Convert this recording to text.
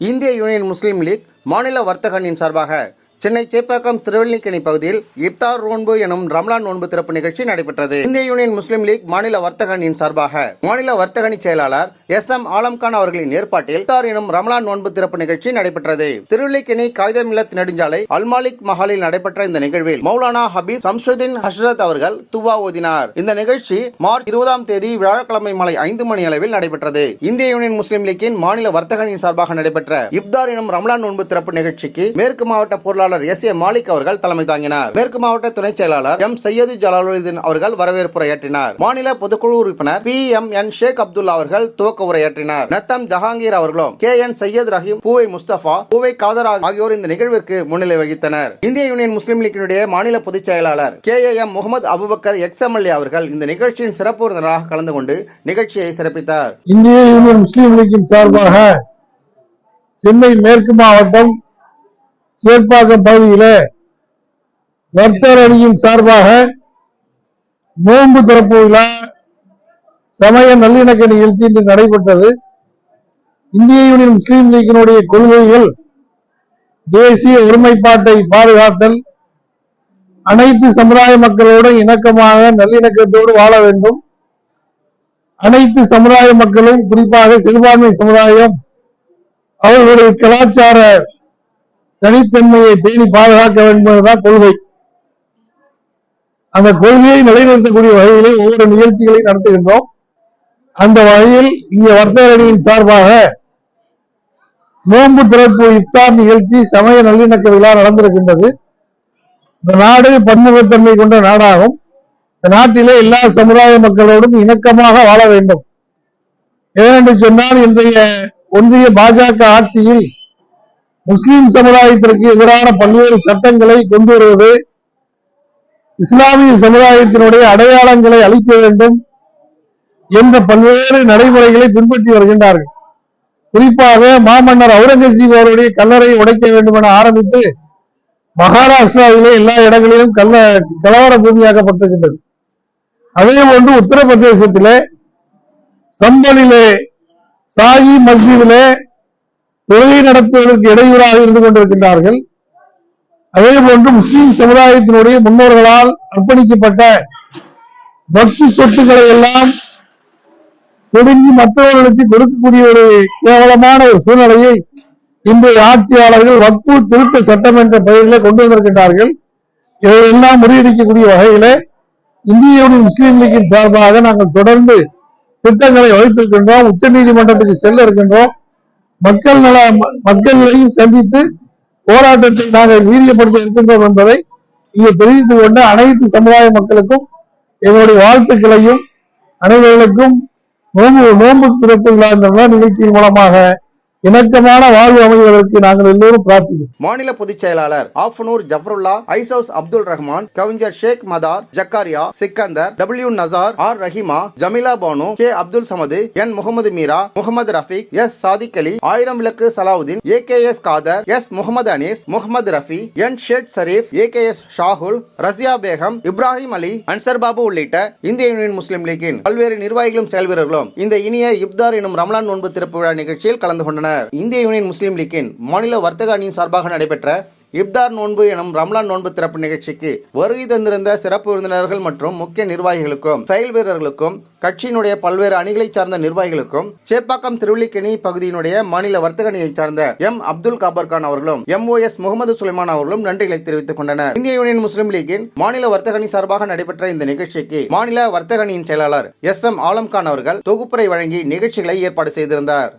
இந்திய யூனியன் முஸ்லீம் லீக் மாநில வர்த்தகனின் சார்பாக சென்னை சேப்பாக்கம் திருவல்லிக்கணி பகுதியில் இப்தார் நோன்பு எனும் ரம்லான் நோன்பு திறப்பு நிகழ்ச்சி நடைபெற்றது. இந்திய யூனியன் முஸ்லீம் லீக் மாநில வர்த்தக அணியின் சார்பாக மாநில வர்த்தக அணி செயலாளர் எஸ் எம் ஆலம்கான் அவர்களின் ஏற்பாட்டில் இப்தார் எனும் ரம்லான் நோன்பு திறப்பு நிகழ்ச்சி நடைபெற்றது. திருவல்லிக்கணி காகிதம் இல்லத் நெடுஞ்சாலை அல்மாலிக் மஹாலில் நடைபெற்ற இந்த நிகழ்வில் மௌலானா ஹபீஸ் சம்சுதீன் ஹஸ்ரத் அவர்கள் துவா ஓதினார். இந்த நிகழ்ச்சி மார்ச் இருபதாம் தேதி வியாழக்கிழமை மாலை ஐந்து மணி அளவில் நடைபெற்றது. இந்திய யூனியன் முஸ்லீம் லீக்கின் மாநில வர்த்தக அணியின் சார்பாக நடைபெற்ற இப்தார் எனும் ரம்லான் நோன்பு திறப்பு நிகழ்ச்சிக்கு மேற்கு மாவட்ட பொருளாளர் செயலாளர் எஸ் ஏ மாலிக் அவர்கள் தலைமை தாங்கினார். மேற்கு மாவட்ட துணை செயலாளர் எம் சையது ஜலாலுதீன் அவர்கள் வரவேற்பு உரையாற்றினார் மாநில பொதுக்குழு உறுப்பினர் P M N Sheikh Abdullah அவர்கள் துவக்க உரையாற்றினார் நத்தம் ஜஹாங்கீர் அவர்களும் கே என் சையத் ரஹீம் பூவை முஸ்தபா பூவை காதர் ஆகியோர் இந்த நிகழ்விற்கு முன்னிலை வகித்தனர். இந்திய யூனியன் முஸ்லீம் லீக்கினுடைய மாநில பொதுச் செயலாளர் K A M Mohammed Abubakkar ex MLA அவர்கள் இந்த நிகழ்ச்சியின் சிறப்பு விருந்தினராக கலந்து கொண்டு நிகழ்ச்சியை சிறப்பித்தார். இந்திய யூனியன் முஸ்லீம் லீக்கின் சார்பாக சென்னை மேற்கு மாவட்டம் சேர்ப்பாக்கம் பகுதியில வர்த்தர் அணியின் சார்பாக நோன்பு திறப்பு விழா சமய நல்லிணக்க நிகழ்ச்சி இன்று நடைபெற்றது. இந்திய யூனியன் முஸ்லீம் லீக்கினுடைய கொள்கைகள் தேசிய ஒருமைப்பாட்டை பாதுகாத்தல் அனைத்து சமுதாய மக்களோடு இணக்கமாக நல்லிணக்கத்தோடு வாழ வேண்டும். அனைத்து சமுதாய மக்களும் குறிப்பாக சிறுபான்மை சமுதாயம் அவர்களுடைய கலாச்சார தனித்தன்மையை பேணி பாதுகாக்க வேண்டும் என்பதுதான் கொள்கை. அந்த கொள்கையை நிலைநிறுத்தக்கூடிய வகையிலே ஒவ்வொரு நிகழ்ச்சிகளை நடத்துகின்றோம். அந்த வகையில் இங்கே வர்த்தக அணியின் சார்பாக நோன்பு திறப்பு இஃப்தார் நிகழ்ச்சி சமய நல்லிணக்க விழா நடந்திருக்கின்றது. இந்த நாடு பன்முகத்தன்மை கொண்ட நாடாகும். இந்த நாட்டிலே எல்லா சமுதாய மக்களோடும் இணக்கமாக வாழ வேண்டும். ஏனென்று சொன்னால் இன்றைய ஒன்றிய பாஜக ஆட்சியில் முஸ்லிம் சமுதாயத்திற்கு எதிரான பல்வேறு சட்டங்களை கொண்டு வருவது இஸ்லாமிய சமுதாயத்தினுடைய அடையாளங்களை அளிக்க வேண்டும் என்ற பல்வேறு நடைமுறைகளை பின்பற்றி வருகின்றார்கள். குறிப்பாக மாமன்னர் அவுரங்கசீப் அவருடைய கல்லறை உடைக்க வேண்டும் என ஆரம்பித்து மகாராஷ்டிராவிலே எல்லா இடங்களிலும் கல்ல கலவர பூமியாக்கப்பட்டிருக்கின்றது. அதே போன்று உத்தரப்பிரதேசத்திலே சம்பலிலே சாகி மஸ்ஜிதிலே தொழுகை நடத்துவதற்கு இடையூறாக இருந்து கொண்டிருக்கின்றார்கள். அதே போன்று முஸ்லிம் சமுதாயத்தினுடைய முன்னோர்களால் அர்ப்பணிக்கப்பட்ட பக்தி சொத்துக்களை எல்லாம் கொடுங்கி மற்றவர்களுக்கு கொடுக்கக்கூடிய ஒரு கேவலமான ஒரு சூழ்நிலையை இன்றைய ஆட்சியாளர்கள் வக்து திருத்த சட்டம் என்ற பெயரிலே கொண்டு வந்திருக்கின்றார்கள். இதையெல்லாம் முறியடிக்கக்கூடிய வகையிலே இந்திய முஸ்லீம் லீக்கின் சார்பாக நாங்கள் தொடர்ந்து திட்டங்களை வகுத்திருக்கின்றோம். உச்ச நீதிமன்றத்துக்கு செல்ல இருக்கின்றோம். மக்கள் நல மக்களையும் சந்தித்து போராட்டத்தை நாங்கள் வீரியப்படுத்த இருக்கின்றோம் என்பதை இங்கே தெரிவித்துக் கொண்டு அனைத்து சமுதாய மக்களுக்கும் எங்களுடைய வாழ்த்துக்களையும் அனைவர்களுக்கும் நோன்பு நோன்பு திறப்பு விழா நிகழ்ச்சியின் மூலமாக இணக்கமான வாழ்வு அமைவதற்கு நாங்கள் எல்லோரும் பிரார்த்திக்கிறோம். மாநில பொதுச் செயலாளர் ஆஃபனூர் ஜஃபருல்லா ஐசவுஸ் அப்துல் ரஹ்மான் கவிஞர் Sheikh Madar Jakkaria Sikkandar W Nasar R Rahima Jameela Banu K Abdul Samad N Mohammed Meera Mohammed Rafeeq S Sadiq Ali Ayiram Vilakku Salahuddin A K S Kader S Mohammed Anees Mohammed Rafi N shade Sharif A K S Shahul Rasiya Begum Ibrahim Ali Ansar Babu உள்ளிட்ட இந்திய union முஸ்லீம் லீக்கின் பல்வேறு நிர்வாகிகளும் செயல்வீரர்களும் இந்த இனிய இப்தார் எனும் ரம்லான் நோன்பு திறப்பு விழா நிகழ்ச்சியில் கலந்து கொண்டனர். இந்திய யூனியன் முஸ்லீம் லீக்கின் மாநில வர்த்தக அணியின் சார்பாக நடைபெற்ற இப்தார் நோன்பு எனும் ரம்லான் நோன்பு திறப்பு நிகழ்ச்சிக்கு வருகை தந்திருந்த சிறப்பு விருந்தினர்கள் மற்றும் முக்கிய நிர்வாகிகளுக்கும் செயல் வீரர்களுக்கும் கட்சியினுடைய பல்வேறு அணிகளைச் சார்ந்த நிர்வாகிகளுக்கும் சேப்பாக்கம் திருவள்ளிக்கணி பகுதியினுடைய மாநில வர்த்தக அணியைச் சார்ந்த எம் அப்துல் காபர் கான் அவர்களும் M O S Mohammed Sulaiman அவர்களும் நன்றிகளை தெரிவித்துக் கொண்டனர். இந்திய யூனியன் முஸ்லீம் லீக்கின் மாநில வர்த்தக அணி சார்பாக நடைபெற்ற இந்த நிகழ்ச்சிக்கு மாநில வர்த்தக அணியின் செயலாளர் எஸ் எம் ஆலம்கான் அவர்கள் தொகுப்புரை வழங்கி நிகழ்ச்சிகளை ஏற்பாடு செய்திருந்தார்.